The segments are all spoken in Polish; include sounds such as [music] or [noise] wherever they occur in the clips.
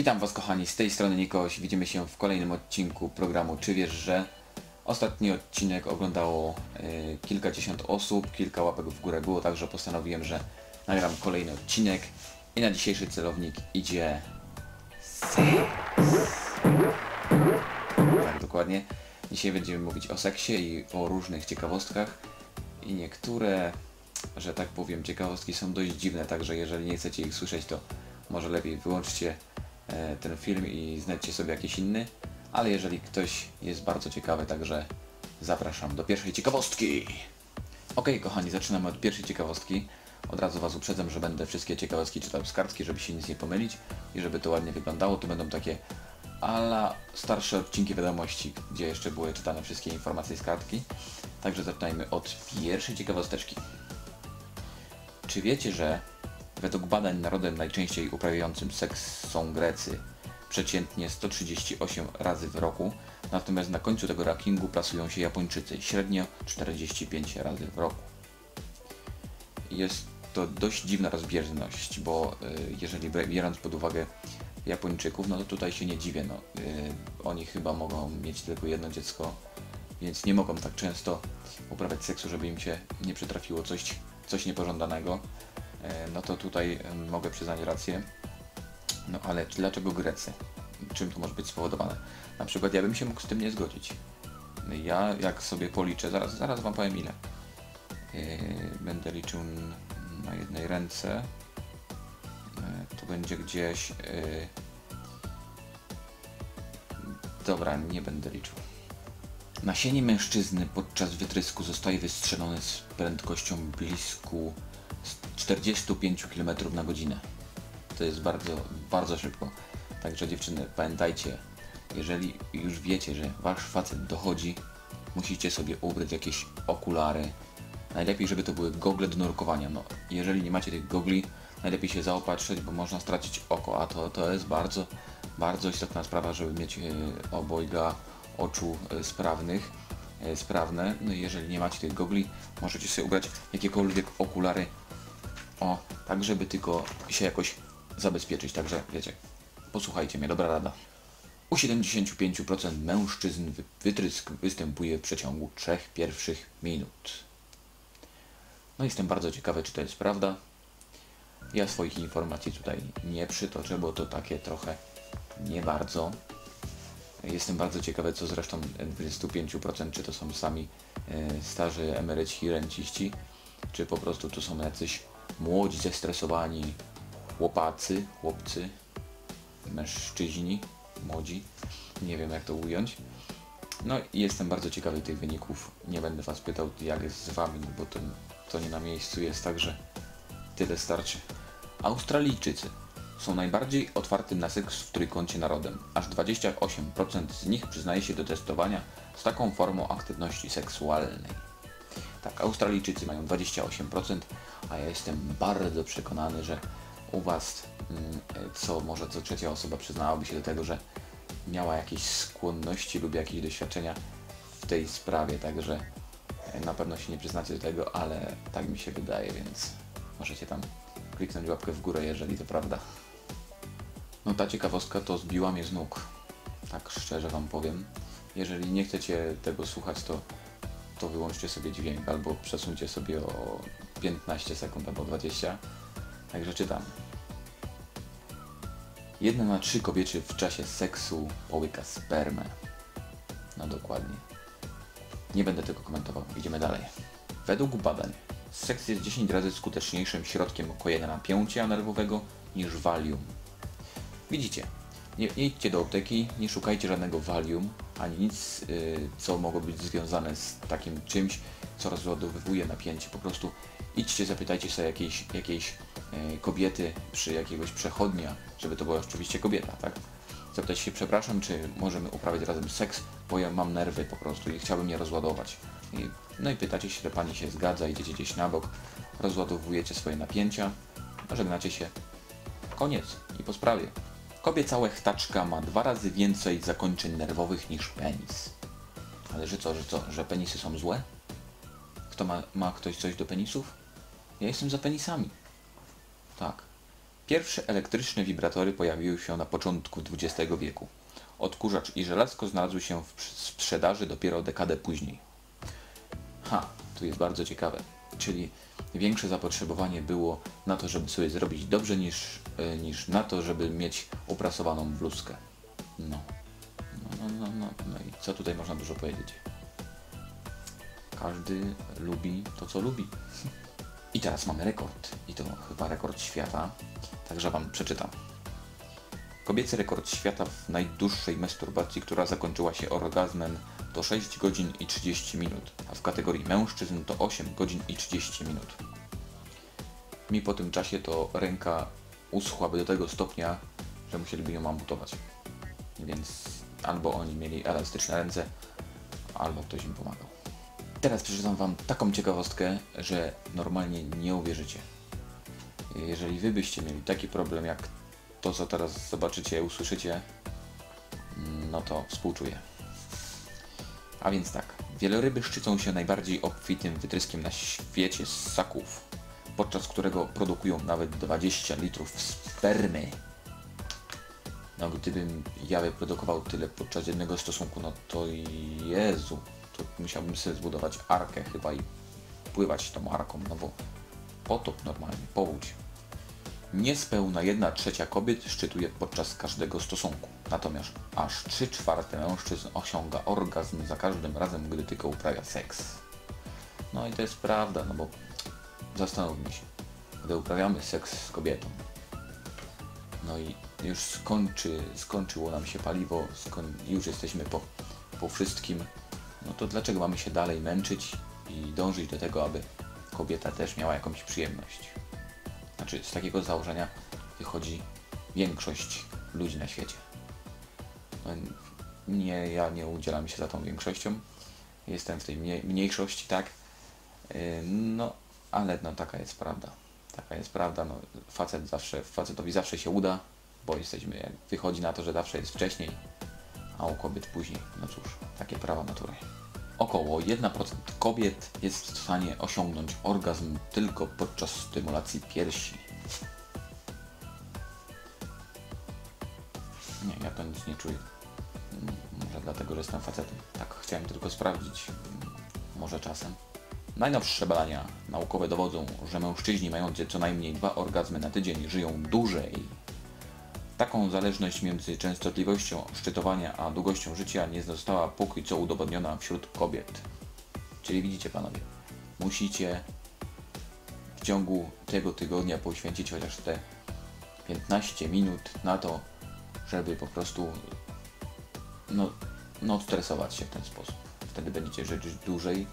Witam Was kochani, z tej strony Nikoś. Widzimy się w kolejnym odcinku programu Czy wiesz, że? Ostatni odcinek oglądało y, kilkadziesiąt osób, kilka łapek w górę było, także postanowiłem, że nagram kolejny odcinek i na dzisiejszy celownik idzie seks. Tak, dokładnie. Dzisiaj będziemy mówić o seksie i o różnych ciekawostkach i niektóre, że tak powiem, ciekawostki są dość dziwne, także jeżeli nie chcecie ich słyszeć, to może lepiej wyłączcie ten film i znajdźcie sobie jakiś inny. Ale jeżeli ktoś jest bardzo ciekawy, także zapraszam do pierwszej ciekawostki. Ok, kochani, zaczynamy od pierwszej ciekawostki. Od razu Was uprzedzam, że będę wszystkie ciekawostki czytał z kartki, żeby się nic nie pomylić i żeby to ładnie wyglądało. To będą takie ala starsze odcinki wiadomości, gdzie jeszcze były czytane wszystkie informacje z kartki. Także zaczynajmy od pierwszej ciekawosteczki. Czy wiecie, że według badań narodem najczęściej uprawiającym seks są Grecy, przeciętnie 138 razy w roku, natomiast na końcu tego rankingu plasują się Japończycy, średnio 45 razy w roku. Jest to dość dziwna rozbieżność, bo y, jeżeli biorąc pod uwagę Japończyków, no to tutaj się nie dziwię, no, y, oni chyba mogą mieć tylko jedno dziecko, więc nie mogą tak często uprawiać seksu, żeby im się nie przytrafiło coś, coś niepożądanego. E, No to tutaj mogę przyznać rację. No ale dlaczego Grecy? Czym to może być spowodowane? Na przykład ja bym się mógł z tym nie zgodzić. Ja jak sobie policzę, zaraz, zaraz wam powiem ile. Yy, będę liczył na jednej ręce. Yy, to będzie gdzieś. Dobra, nie będę liczył. Nasienie mężczyzny podczas wytrysku zostaje wystrzelone z prędkością blisku 45 km na godzinę. To jest bardzo, bardzo szybko. Także dziewczyny, pamiętajcie, jeżeli już wiecie, że wasz facet dochodzi, musicie sobie ubrać jakieś okulary. Najlepiej, żeby to były gogle do nurkowania. No, jeżeli nie macie tych gogli, najlepiej się zaopatrzyć, bo można stracić oko, a to, to jest bardzo, bardzo istotna sprawa, żeby mieć e, obojga oczu e, sprawnych, e, sprawne. No, jeżeli nie macie tych gogli, możecie sobie ubrać jakiekolwiek okulary o, tak żeby tylko się jakoś zabezpieczyć, także wiecie, posłuchajcie mnie, dobra rada. U 75% mężczyzn wy- wytrysk występuje w przeciągu trzech pierwszych minut. No jestem bardzo ciekawy, czy to jest prawda. Ja swoich informacji tutaj nie przytoczę, bo to takie trochę nie bardzo. Jestem bardzo ciekawy, co zresztą 25%, czy to są sami e, starzy emeryci renciści, czy po prostu to są jacyś młodzi, zestresowani chłopacy, chłopcy, mężczyźni, młodzi, nie wiem jak to ująć. No i jestem bardzo ciekawy tych wyników. Nie będę Was pytał jak jest z Wami, bo to, to nie na miejscu jest, także tyle starczy. Australijczycy są najbardziej otwartym na seks w trójkącie narodem. Aż 28% z nich przyznaje się do testowania z taką formą aktywności seksualnej. Tak, Australijczycy mają 28%, a ja jestem bardzo przekonany, że u Was mm, co może co trzecia osoba przyznałaby się do tego, że miała jakieś skłonności lub jakieś doświadczenia w tej sprawie, także e, na pewno się nie przyznacie do tego, ale tak mi się wydaje, więc możecie tam kliknąć łapkę w górę, jeżeli to prawda. No ta ciekawostka to zbiła mnie z nóg. Tak szczerze Wam powiem. Jeżeli nie chcecie tego słuchać, to, to wyłączcie sobie dźwięk albo przesuńcie sobie o 15 sekund albo 20. Także czytam. Jedna na trzy kobiety w czasie seksu połyka spermę. No dokładnie. Nie będę tego komentował. Idziemy dalej. Według badań seks jest 10 razy skuteczniejszym środkiem kojenia napięcia nerwowego niż Valium. Widzicie, nie, nie idźcie do apteki, nie szukajcie żadnego Valium, ani nic, y, co mogło być związane z takim czymś, co rozładowywuje napięcie. Po prostu idźcie, zapytajcie sobie jakiejś, jakiejś y, kobiety przy jakiegoś przechodnia, żeby to była oczywiście kobieta, tak? Zapytać się, przepraszam, czy możemy uprawiać razem seks, bo ja mam nerwy po prostu i chciałbym je rozładować. I, no i pytacie się, czy pani się zgadza, idziecie gdzieś na bok, rozładowujecie swoje napięcia, żegnacie się, koniec i po sprawie. Kobieca łechtaczka ma dwa razy więcej zakończeń nerwowych niż penis. Ale że co, że co, że penisy są złe? Kto ma, ma ktoś coś do penisów? Ja jestem za penisami. Tak. Pierwsze elektryczne wibratory pojawiły się na początku XX wieku. Odkurzacz i żelazko znalazły się w sprzedaży dopiero dekadę później. Ha, tu jest bardzo ciekawe. Czyli większe zapotrzebowanie było na to, żeby sobie zrobić dobrze, niż, e, niż na to, żeby mieć uprasowaną bluzkę. No. No, no, no, no. no i co tutaj można dużo powiedzieć? Każdy lubi to, co lubi. I teraz mamy rekord. I to chyba rekord świata. Także Wam przeczytam. Kobiecy rekord świata w najdłuższej masturbacji, która zakończyła się orgazmem to 6 godzin i 30 minut, a w kategorii mężczyzn to 8 godzin i 30 minut. Mi po tym czasie to ręka uschłaby do tego stopnia, że musieliby ją amputować. Więc albo oni mieli elastyczne ręce, albo ktoś im pomagał. Teraz przeczytam Wam taką ciekawostkę, że normalnie nie uwierzycie. Jeżeli Wy byście mieli taki problem jak to, co teraz zobaczycie, usłyszycie, no to współczuję. A więc tak, wieloryby szczycą się najbardziej obfitym wytryskiem na świecie ssaków, podczas którego produkują nawet 20 litrów spermy. No gdybym ja wyprodukował tyle podczas jednego stosunku, no to Jezu, to musiałbym sobie zbudować arkę chyba i pływać tą arką, no bo potop normalnie, powódź. Niespełna 1 trzecia kobiet szczytuje podczas każdego stosunku, natomiast aż 3 czwarte mężczyzn osiąga orgazm za każdym razem, gdy tylko uprawia seks. No i to jest prawda, no bo zastanówmy się, gdy uprawiamy seks z kobietą, no i już skończy, skończyło nam się paliwo, skoń, już jesteśmy po, po wszystkim, no to dlaczego mamy się dalej męczyć i dążyć do tego, aby kobieta też miała jakąś przyjemność? Znaczy, z takiego założenia wychodzi większość ludzi na świecie. No, nie, ja nie udzielam się za tą większością. Jestem w tej mniej, mniejszości, tak? No, ale no taka jest prawda. Taka jest prawda, no facet zawsze, facetowi zawsze się uda, bo jesteśmy, wychodzi na to, że zawsze jest wcześniej, a u kobiet później. No cóż, takie prawa natury. Około 1% kobiet jest w stanie osiągnąć orgazm tylko podczas stymulacji piersi. Nie, ja to nic nie czuję. Może dlatego, że jestem facetem. Tak chciałem tylko sprawdzić. Może czasem. Najnowsze badania naukowe dowodzą, że mężczyźni mający co najmniej dwa orgazmy na tydzień żyją dłużej. Taką zależność między częstotliwością szczytowania a długością życia nie została póki co udowodniona wśród kobiet. Czyli widzicie panowie, musicie w ciągu tego tygodnia poświęcić chociaż te 15 minut na to, żeby po prostu no, no stresować się w ten sposób. Wtedy będziecie żyć dłużej,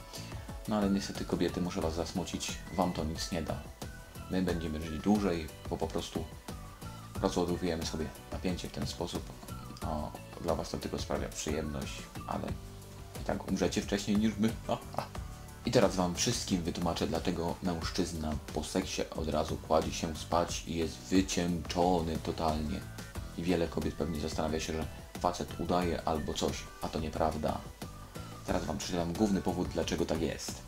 no ale niestety kobiety, muszę Was zasmucić, Wam to nic nie da. My będziemy żyć dłużej, bo po prostu rozładowujemy sobie napięcie w ten sposób. O, dla Was to tylko sprawia przyjemność, ale i tak umrzecie wcześniej niż my. [laughs] I teraz Wam wszystkim wytłumaczę, dlaczego mężczyzna po seksie od razu kładzie się spać i jest wycieńczony totalnie. I wiele kobiet pewnie zastanawia się, że facet udaje albo coś, a to nieprawda. Teraz Wam przeczytam główny powód, dlaczego tak jest.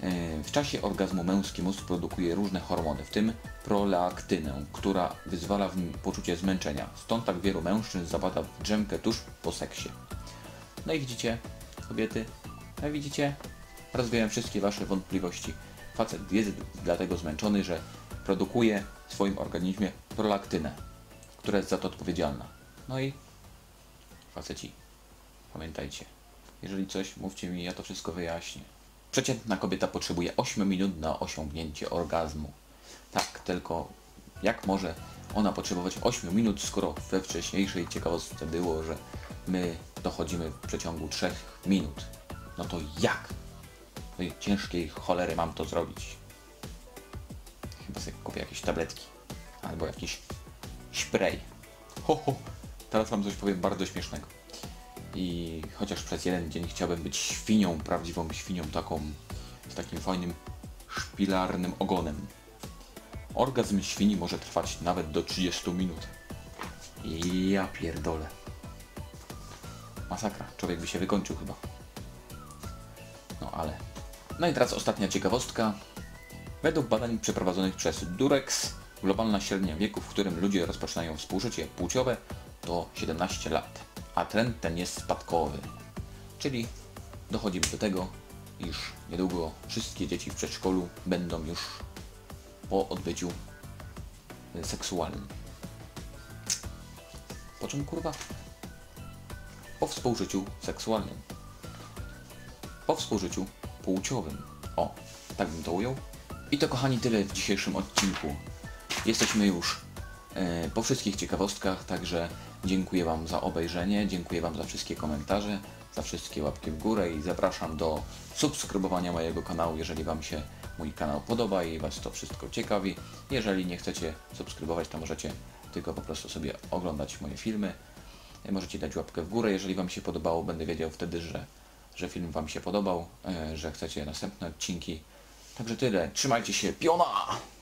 E, w czasie orgazmu męski mózg produkuje różne hormony, w tym prolaktynę, która wyzwala w nim poczucie zmęczenia. Stąd tak wielu mężczyzn zapada w drzemkę tuż po seksie. No i widzicie, kobiety, jak widzicie, rozwijają wszystkie Wasze wątpliwości. Facet jest dlatego zmęczony, że produkuje w swoim organizmie prolaktynę, która jest za to odpowiedzialna. No i faceci, pamiętajcie, jeżeli coś, mówcie mi, ja to wszystko wyjaśnię. Przeciętna kobieta potrzebuje 8 minut na osiągnięcie orgazmu. Tak, tylko jak może ona potrzebować 8 minut, skoro we wcześniejszej ciekawostce było, że my dochodzimy w przeciągu 3 minut. No to jak? No i ciężkiej cholery mam to zrobić. Chyba sobie kupię jakieś tabletki. Albo jakiś spray. Ho, ho. Teraz wam coś powiem bardzo śmiesznego i chociaż przez jeden dzień chciałbym być świnią, prawdziwą świnią, taką z takim fajnym szpilarnym ogonem. Orgazm świni może trwać nawet do 30 minut. Ja pierdolę. Masakra, człowiek by się wykończył chyba. No ale. No i teraz ostatnia ciekawostka. Według badań przeprowadzonych przez Durex Globalna średnia wieku, w którym ludzie rozpoczynają współżycie płciowe to 17 lat, a trend ten jest spadkowy. Czyli dochodzimy do tego, iż niedługo wszystkie dzieci w przedszkolu będą już po odbyciu y, seksualnym. Po czym kurwa? Po współżyciu seksualnym. Po współżyciu płciowym. O, tak bym to ujął. I to kochani tyle w dzisiejszym odcinku. Jesteśmy już e, po wszystkich ciekawostkach, także dziękuję Wam za obejrzenie, dziękuję Wam za wszystkie komentarze, za wszystkie łapki w górę i zapraszam do subskrybowania mojego kanału, jeżeli Wam się mój kanał podoba i Was to wszystko ciekawi. Jeżeli nie chcecie subskrybować, to możecie tylko po prostu sobie oglądać moje filmy. Możecie dać łapkę w górę, jeżeli Wam się podobało, będę wiedział wtedy, że, że film Wam się podobał, e, że chcecie następne odcinki. Także tyle, trzymajcie się, piona!